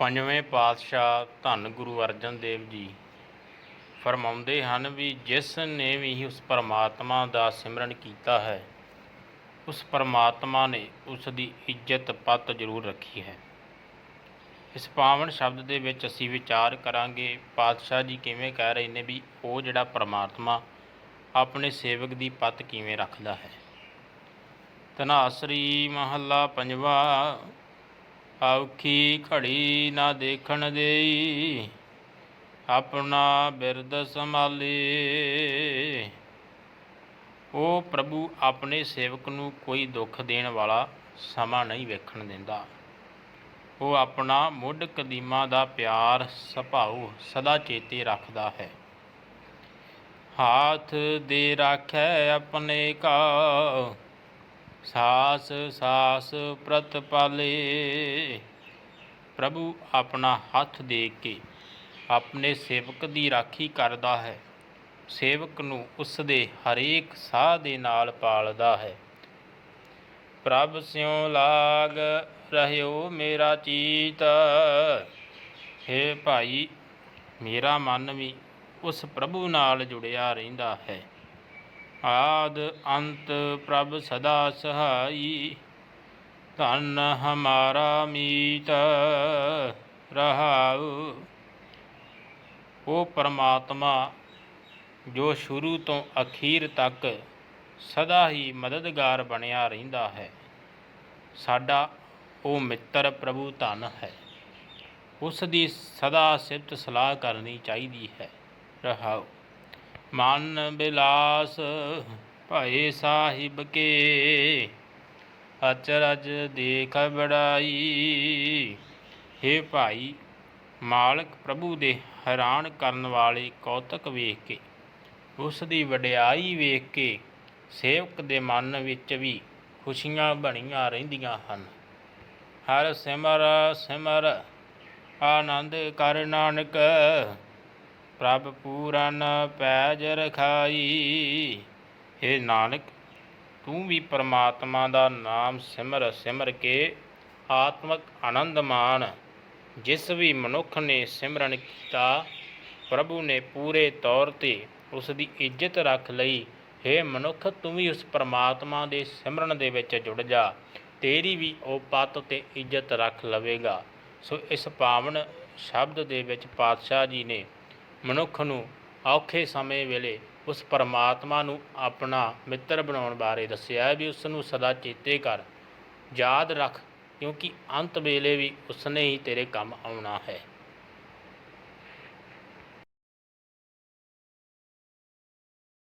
ਪੰਜਵੇਂ ਪਾਤਸ਼ਾਹ ਧੰਨ ਗੁਰੂ ਅਰਜਨ ਦੇਵ ਜੀ ਫਰਮਾਉਂਦੇ ਹਨ ਵੀ ਜਿਸ ਨੇ ਵੀ ਉਸ ਪਰਮਾਤਮਾ ਦਾ ਸਿਮਰਨ ਕੀਤਾ ਹੈ, ਉਸ ਪਰਮਾਤਮਾ ਨੇ ਉਸ ਦੀ ਇੱਜ਼ਤ ਪੱਤ ਜ਼ਰੂਰ ਰੱਖੀ ਹੈ। ਇਸ ਪਾਵਨ ਸ਼ਬਦ ਦੇ ਵਿੱਚ ਅਸੀਂ ਵਿਚਾਰ ਕਰਾਂਗੇ, ਪਾਤਸ਼ਾਹ ਜੀ ਕਿਵੇਂ ਕਹਿ ਰਹੇ ਨੇ ਵੀ ਉਹ ਜਿਹੜਾ ਪਰਮਾਤਮਾ ਆਪਣੇ ਸੇਵਕ ਦੀ ਪੱਤ ਕਿਵੇਂ ਰੱਖਦਾ ਹੈ। ਤਨਾਸਰੀ ਮਹੱਲਾ ਪੰਜਵਾ ਔਖੀ ਘੜੀ ਨਾ ਦੇਖਣ ਦੇਈ, ਆਪਣਾ ਬਿਰਦ ਸੰਭਾਲੇ। ਉਹ ਪ੍ਰਭੂ ਆਪਣੇ ਸੇਵਕ ਨੂੰ ਕੋਈ ਦੁੱਖ ਦੇਣ ਵਾਲਾ ਸਮਾਂ ਨਹੀਂ ਵੇਖਣ ਦਿੰਦਾ। ਉਹ ਆਪਣਾ ਮੁੱਢ ਕਦੀਮਾ ਦਾ ਪਿਆਰ ਸੁਭਾਉ ਸਦਾ ਚੇਤੇ ਰੱਖਦਾ ਹੈ। ਹਾਥ ਦੇ ਰਾਖੈ ਆਪਣੇ ਕਾ ਸਾਸ ਸਾਸ ਪ੍ਰਤ ਪਾਲੇ। ਪ੍ਰਭੂ ਆਪਣਾ ਹੱਥ ਦੇ ਕੇ ਆਪਣੇ ਸੇਵਕ ਦੀ ਰਾਖੀ ਕਰਦਾ ਹੈ। ਸੇਵਕ ਨੂੰ ਉਸ ਦੇ ਹਰੇਕ ਸਾਹ ਦੇ ਨਾਲ ਪਾਲਦਾ ਹੈ। ਪ੍ਰਭ ਸਿਉ ਲਾਗ ਰਹਿਓ ਮੇਰਾ ਚੀਤ। ਹੈ ਭਾਈ, ਮੇਰਾ ਮਨ ਵੀ ਉਸ ਪ੍ਰਭੂ ਨਾਲ ਜੁੜਿਆ ਰਹਿੰਦਾ ਹੈ। ਆਦ ਅੰਤ ਪ੍ਰਭ ਸਦਾ ਸਹਾਈ, ਧਨ ਹਮਾਰਾ ਮੀਤ ਰਹਾਉ। ਉਹ ਪਰਮਾਤਮਾ, ਜੋ ਸ਼ੁਰੂ ਤੋਂ ਅਖੀਰ ਤੱਕ ਸਦਾ ਹੀ ਮਦਦਗਾਰ ਬਣਿਆ ਰਹਿੰਦਾ ਹੈ, ਸਾਡਾ ਉਹ ਮਿੱਤਰ ਪ੍ਰਭੂ ਧਨ ਹੈ। ਉਸ ਦੀ ਸਦਾ ਸਿਫਤ ਸਲਾਹ ਕਰਨੀ ਚਾਹੀਦੀ ਹੈ, ਰਹਾਉ। ਮਨ ਬਿਲਾਸ ਭਏ ਸਾਹਿਬ ਕੇ। ਅਚਰਜ ਦੇਖ ਬੜਾਈ हे ਭਾਈ, ਮਾਲਕ ਪ੍ਰਭੂ ਦੇ ਹੈਰਾਨ ਕਰਨ ਵਾਲੇ ਕੌਤਕ ਵੇਖ ਕੇ, ਉਸ ਦੀ ਵਡਿਆਈ ਵੇਖ ਕੇ, ਸੇਵਕ ਦੇ ਮਨ ਵਿੱਚ ਵੀ ਖੁਸ਼ੀਆਂ ਬਣੀਆਂ ਰਹਿੰਦੀਆਂ ਹਨ। ਹਰ ਸਿਮਰ ਸਿਮਰ, ਆਨੰਦ ਕਰ ਨਾਨਕ। ਪ੍ਰਭ ਪੂਰਨ ਪੈਜ ਰਖਾਈ। ਏ ਨਾਨਕ, ਤੂੰ ਵੀ ਪਰਮਾਤਮਾ ਦਾ ਨਾਮ ਸਿਮਰ ਸਿਮਰ ਕੇ ਆਤਮਕ ਆਨੰਦ ਮਾਣ। ਜਿਸ ਵੀ ਮਨੁੱਖ ਨੇ ਸਿਮਰਨ ਕੀਤਾ, ਪ੍ਰਭੂ ਨੇ ਪੂਰੇ ਤੌਰ ਤੇ ਉਸ ਦੀ ਇੱਜ਼ਤ ਰੱਖ ਲਈ। ਏ ਮਨੁੱਖ, ਤੂੰ ਵੀ ਉਸ ਪਰਮਾਤਮਾ ਦੇ ਸਿਮਰਨ ਦੇ ਵਿੱਚ ਜੁੜ ਜਾ। ਤੇਰੀ ਵੀ ਉਹ ਪਤ ਤੇ ਇੱਜ਼ਤ ਰੱਖ ਲਵੇਗਾ। ਸੋ ਇਸ ਪਾਵਨ ਸ਼ਬਦ ਦੇ ਵਿੱਚ ਪਾਤਸ਼ਾਹ ਜੀ ਨੇ ਮਨੁੱਖ ਨੂੰ ਔਖੇ ਸਮੇਂ ਵੇਲੇ ਉਸ ਪਰਮਾਤਮਾ ਨੂੰ ਆਪਣਾ ਮਿੱਤਰ ਬਣਾਉਣ ਬਾਰੇ ਦੱਸਿਆ ਵੀ ਉਸ ਨੂੰ ਸਦਾ ਚੇਤੇ ਕਰ, ਯਾਦ ਰੱਖ, ਕਿਉਂਕਿ ਅੰਤ ਵੇਲੇ ਵੀ ਉਸਨੇ ਹੀ ਤੇਰੇ ਕੰਮ ਆਉਣਾ ਹੈ।